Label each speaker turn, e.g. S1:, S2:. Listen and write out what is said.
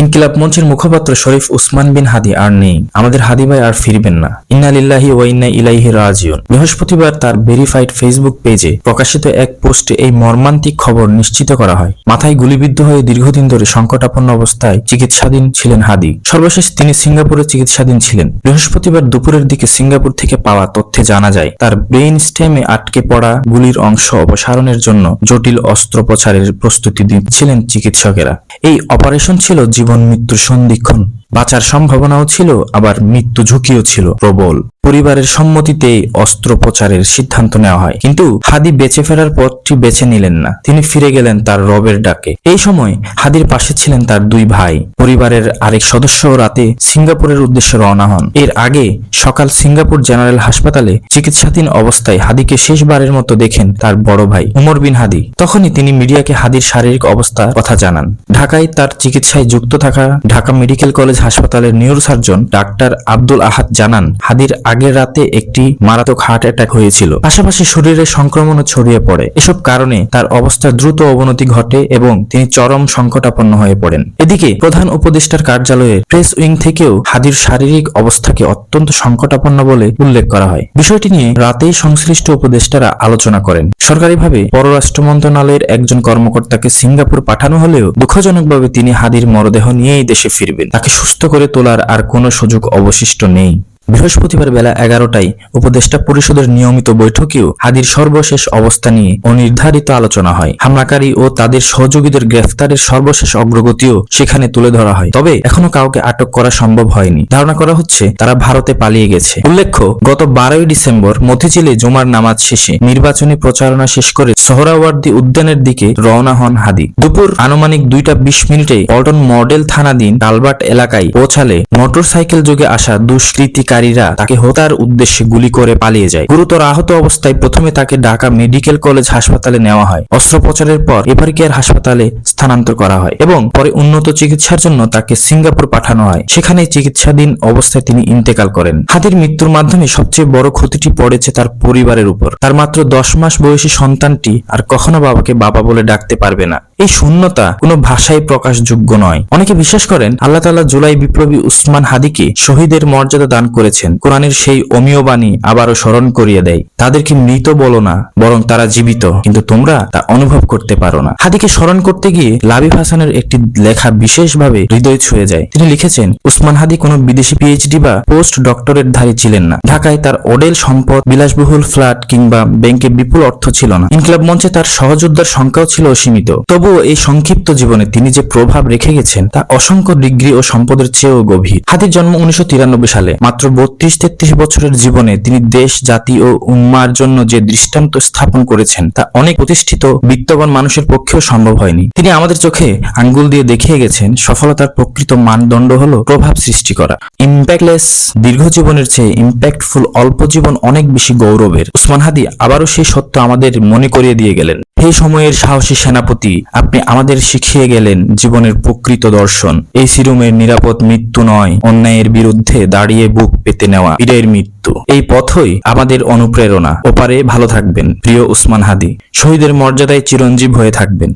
S1: ইনকিলাব মঞ্চের মুখপাত্র শরীফ উসমান বিন হাদি আর নেই। আমাদের হাদি ভাই আর ফিরবেন না। ইন্না লিল্লাহি ওয়া ইন্না ইলাইহি রাজিউন। বৃহস্পতিবার তার ভেরিফাইড ফেসবুক পেজে প্রকাশিত এক পোস্টে এই মর্মান্তিক খবর নিশ্চিত করা হয়। মাথায় গুলিবিদ্ধ হয়ে দীর্ঘদিন ধরে সংকটাপন্ন অবস্থায় চিকিৎসাধীন ছিলেন হাদি। সর্বশেষ তিনি সিঙ্গাপুরে চিকিৎসাধীন ছিলেন। বৃহস্পতিবার দুপুরের দিকে সিঙ্গাপুর থেকে পাওয়া তথ্যে জানা যায়, তার ব্রেইন স্টেমে আটকে পড়া গুলির অংশ অপসারণের জন্য জটিল অস্ত্রোপচারের প্রস্তুতি নিচ্ছিলেন চিকিৎসকেরা। এই অপারেশন ছিল জীবন মৃত্যুর সন্ধিক্ষণ। বাঁচার সম্ভাবনাও ছিল আবার মৃত্যু ঝুঁকিও ছিল প্রবল। পরিবারের সম্মতিতে অস্ত্রোপচারের সিদ্ধান্ত নেওয়া হয়। কিন্তু হাদি বেঁচে ফেরার পথটি বেছে নিলেন না। তিনি ফিরে গেলেন তার রবের ডাকে। এই সময় হাদির পাশে ছিলেন তার দুই ভাই। পরিবারের আরেক সদস্য রাতে সিঙ্গাপুরের উদ্দেশ্যে রওনা হন। এর আগে সকাল সিঙ্গাপুর জেনারেল হাসপাতালে চিকিৎসাধীন অবস্থায় হাদিকে শেষবারের মতো দেখেন তার বড় ভাই উমর বিন হাদি। তখনই তিনি মিডিয়াকে হাদির শারীরিক অবস্থার কথা জানান। ঢাকায় তার চিকিৎসায় যুক্ত থাকা ঢাকা মেডিকেল কলেজ হাসপাতালের নিউরোসার্জন ডাক্তার আব্দুল আহাদ জানান, হাদির আগের রাতে একটি মারাত্মক হার্ট অ্যাটাক হয়েছিল। পাশাপাশি শরীরে সংক্রমণও ছড়িয়ে পড়ে। এসব কারণে তার অবস্থার দ্রুত অবনতি ঘটে এবং তিনি চরম সংকটাপন্ন হয়ে পড়েন। এদিকে প্রধান উপদেষ্টার কার্যালয়ের প্রেস উইং থেকেও হাদির শারীরিক অবস্থাকে অত্যন্ত সংকটাপন্ন বলে উল্লেখ করা হয়। বিষয়টি নিয়ে রাতেই সংশ্লিষ্ট উপদেষ্টারা আলোচনা করেন। সরকারিভাবে পররাষ্ট্র মন্ত্রণালয়ের একজন কর্মকর্তাকে সিঙ্গাপুর পাঠানো হলেও দুঃখজনকভাবে তিনি হাদির মরদেহ নিয়েই দেশে ফিরবেন। তাকে সুস্থ করে তোলার আর কোনো সুযোগ অবশিষ্ট নেই। বৃহস্পতিবার বেলা এগারোটায় উপদেষ্টা পরিষদের নিয়মিত বৈঠকেও হাদির সর্বশেষ অবস্থা নিয়ে অনির্ধারিত আলোচনা হয়। হামলাকারী ও তাদের সহযোগীদের গ্রেফতারের সর্বশেষ অগ্রগতিও সেখানে তুলে ধরা হয়। তবে এখনও কাউকে আটক করা সম্ভব হয়নি। ধারণা করা হচ্ছে, তারা ভারতে পালিয়ে গেছে। উল্লেখ্য, গত বারোই ডিসেম্বর মতিঝিলে জুমার নামাজ শেষে নির্বাচনী প্রচারণা শেষ করে সোহরাওয়ার্দী উদ্যানের দিকে রওনা হন হাদি। দুপুর আনুমানিক দুইটা বিশ মিনিটে পল্টন মডেল থানাধীন কালবাট এলাকায় পৌঁছালে মোটরসাইকেল যোগে আসা দুষ্কৃতিকারীরা তাকে হত্যার উদ্দেশ্যে গুলি করে পালিয়ে যায়। গুরুতর আহত অবস্থায় প্রথমে তাকে ঢাকা মেডিকেল কলেজ হাসপাতালে নেওয়া হয়। অস্ত্রোপচারের পর এভার কেয়ার হাসপাতালে স্থানান্তর করা হয় এবং পরে উন্নত চিকিৎসার জন্য তাকে সিঙ্গাপুর পাঠানো হয়। সেখানে চিকিৎসাধীন অবস্থায় তিনি ইন্তেকাল করেন। হাতির মৃত্যুর মাধ্যমে সবচেয়ে বড় ক্ষতিটি পড়েছে তার পরিবারের উপর। তার মাত্র দশ মাস বয়সী সন্তানটি আর কখনো বাবাকে বাবা বলে ডাকতে পারবে না। এই শূন্যতা কোনো ভাষায় প্রকাশযোগ্য নয়। অনেকে বিশ্বাস করেন আল্লাহ তাআলা জুলাই বিপ্লবী উসমান হাদিকে শহীদের মর্যাদা দান করেছেন। কোরআনের সেই অমীয় বাণী আবারও স্মরণ করিয়ে দেয়। তাদেরকে মৃত বলো না, বরং তারা জীবিত, কিন্তু তোমরা তা অনুভব করতে পারো না। হাদিকে স্মরণ করতে গিয়ে লাবিব হাসানের একটি লেখা বিশেষভাবে হৃদয় ছুঁয়ে যায়। তিনি লিখেছেন, উসমান হাদি কোনো বিদেশি পিএইচডি বা পোস্ট ডক্টরেট ধারী ছিলেন না। ঢাকায় তার ওডেল সম্পদ, বিলাসবহুল ফ্ল্যাট কিংবা ব্যাংকে বিপুল অর্থ ছিল না। ইনকলাব মঞ্চে তার সহযোদ্ধার সংখ্যাও ছিল সীমিত তবুও এই সংক্ষিপ্ত জীবনে তিনি যে প্রভাব রেখে গেছেন, তা অসংখ্য ডিগ্রি ও সম্পদের চেয়েও গভীর। হাতির জন্ম উনিশশো তিরানব্বই সালে, মাত্র বত্রিশ তেত্রিশ বছরের জীবনে তিনি দেশ, জাতি ও উম্মার জন্য যে দৃষ্টান্ত স্থাপন করেছেন, তা অনেক প্রতিষ্ঠিত, বিত্তবান মানুষের পক্ষেও সম্ভব হয়নি। তিনি আমাদের চোখে আঙ্গুল দিয়ে দেখিয়ে গেছেন, সফলতার প্রকৃত মানদণ্ড হলো প্রভাব সৃষ্টি করা। ইম্প্যাক্টলেস দীর্ঘ জীবনের চেয়ে ইম্প্যাক্টফুল অল্প জীবন অনেক বেশি গৌরবের। উসমান হাদি আবারও সেই সত্য আমাদের মনে করিয়ে দিয়ে গেলেন। সেই সময়ের সাহসী সেনাপতি আপনি আমাদের শিখিয়ে গেলেন জীবনের প্রকৃত দর্শন। এই সিরুমের নিরাপদ মৃত্যু নয়, অন্যায়ের বিরুদ্ধে দাঁড়িয়ে বুক পেতে নেওয়া পীরের মৃত্যু। এই পথই আমাদের অনুপ্রেরণা। ওপারে ভালো থাকবেন, প্রিয় উসমান হাদি। শহীদের মর্যাদায় চিরঞ্জীব হয়ে থাকবেন।